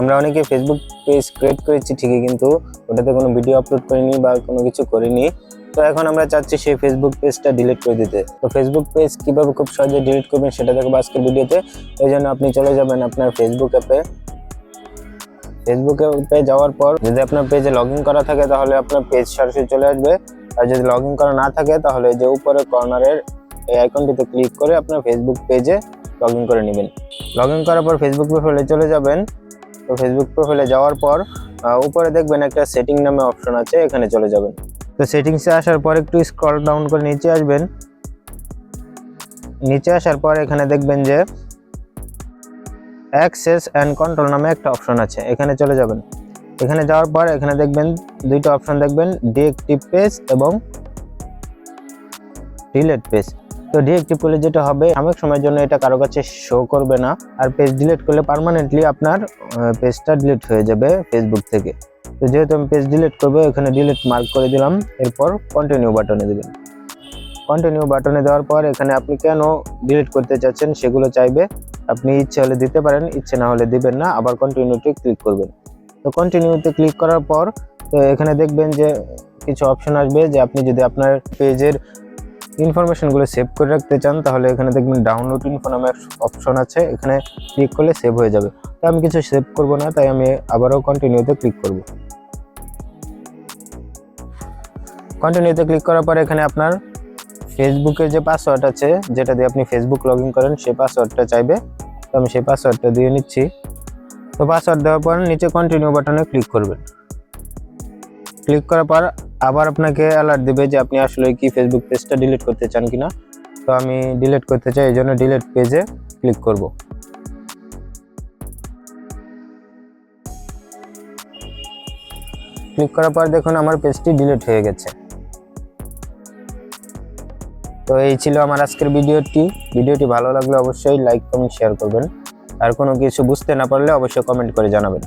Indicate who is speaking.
Speaker 1: আমরা অনেকে Facebook page create করেছি ঠিকই, কিন্তু ওটাতে কোনো ভিডিও আপলোড করিনি বা কোনো কিছু করিনি। তো এখন আমরা চাচ্ছি সেই ফেসবুক পেজটা ডিলিট করে দিতে। তো ফেসবুক পেজ কীভাবে খুব সহজে ডিলিট করবেন সেটা দেখব আজকের ভিডিওতে এই জন্য আপনি চলে যাবেন আপনার ফেসবুক অ্যাপে ফেসবুক অ্যাপে যাওয়ার পর যদি আপনার পেজে লগ করা থাকে তাহলে আপনার পেজ সরাসরি চলে আসবে। আর যদি লগ করা না থাকে তাহলে যে উপরে কর্নারের এই আইকনটিতে ক্লিক করে আপনার ফেসবুক পেজে লগ করে নেবেন। লগ করার পর ফেসবুক প্রোফাইলে চলে যাবেন। তো ফেসবুক প্রোফাইলে যাওয়ার পর উপরে দেখবেন একটা সেটিং নামে অপশন আছে, এখানে চলে যাবেন। তো সেটিংসে আসার পর একটু স্ক্রল ডাউন করে নিচে আসবেন। নিচে আসার পর এখানে দেখবেন যে অ্যাক্সেস অ্যান্ড কন্ট্রোল নামে একটা অপশন আছে, এখানে চলে যাবেন। এখানে যাওয়ার পর এখানে দেখবেন দুইটা অপশন দেখবেন ডিএক্টিভ পেজ এবং ডিলেট পেজ তো ডিএক্টিভ করলে যেটা হবে, সাময়িক সময়ের জন্য এটা কারও কাছে শো করবে না। আর পেজ ডিলিট করলে পার্মানেন্টলি আপনার পেজটা ডিলিট হয়ে যাবে ফেসবুক থেকে। তো যেহেতু আমি পেজ ডিলিট করব, এখানে ডিলিট মার্ক করে দিলাম, এরপর কন্টিনিউ বাটনে দেবেন। কন্টিনিউ বাটনে দেওয়ার পর এখানে আপনি কেন ডিলিট করতে চাচ্ছেন সেগুলো চাইবে। আপনি ইচ্ছে হলে দিতে পারেন, ইচ্ছে না হলে দিবেন না, আবার কন্টিনিউতে ক্লিক করবেন। তো কন্টিনিউতে ক্লিক করার পর, তো এখানে দেখবেন যে কিছু অপশন আসবে যে আপনি যদি আপনার পেজের ইনফরমেশনগুলো সেভ করে রাখতে চান, তাহলে এখানে দেখবেন ডাউনলোড ইনফো নামে অপশন আছে, এখানে ক্লিক করলে সেভ হয়ে যাবে। তো আমি কিছু সেভ করব না, তাই আমি আবারও কন্টিনিউতে ক্লিক করব। কন্টিনিউতে ক্লিক করার পর এখানে আপনার ফেসবুকের যে পাসওয়ার্ড আছে, যেটা দিয়ে আপনি ফেসবুক লগ করেন, সেই পাসওয়ার্ডটা চাইবে। তো আমি সেই পাসওয়ার্ডটা দিয়ে নিচ্ছি। তো পাসওয়ার্ড দেওয়ার পর নিচে কন্টিনিউ বাটনে ক্লিক করবেন। ক্লিক করার পর আবার আপনাকে অ্যালার্ট দিবে যে আপনি আসলে কি ফেসবুক পেজটা ডিলিট করতে চান কিনা। তো আমি ডিলিট করতে চাই, এই জন্য ডিলিট পেজে ক্লিক করব। ক্লিক করার পর দেখুন আমার পেজটি ডিলিট হয়ে গেছে। তো এই ছিল আমার আজকের ভিডিওটি। ভিডিওটি ভালো লাগলে অবশ্যই লাইক কমেন্ট শেয়ার করবেন। আর কোনো কিছু বুঝতে না পারলে অবশ্যই কমেন্ট করে জানাবেন।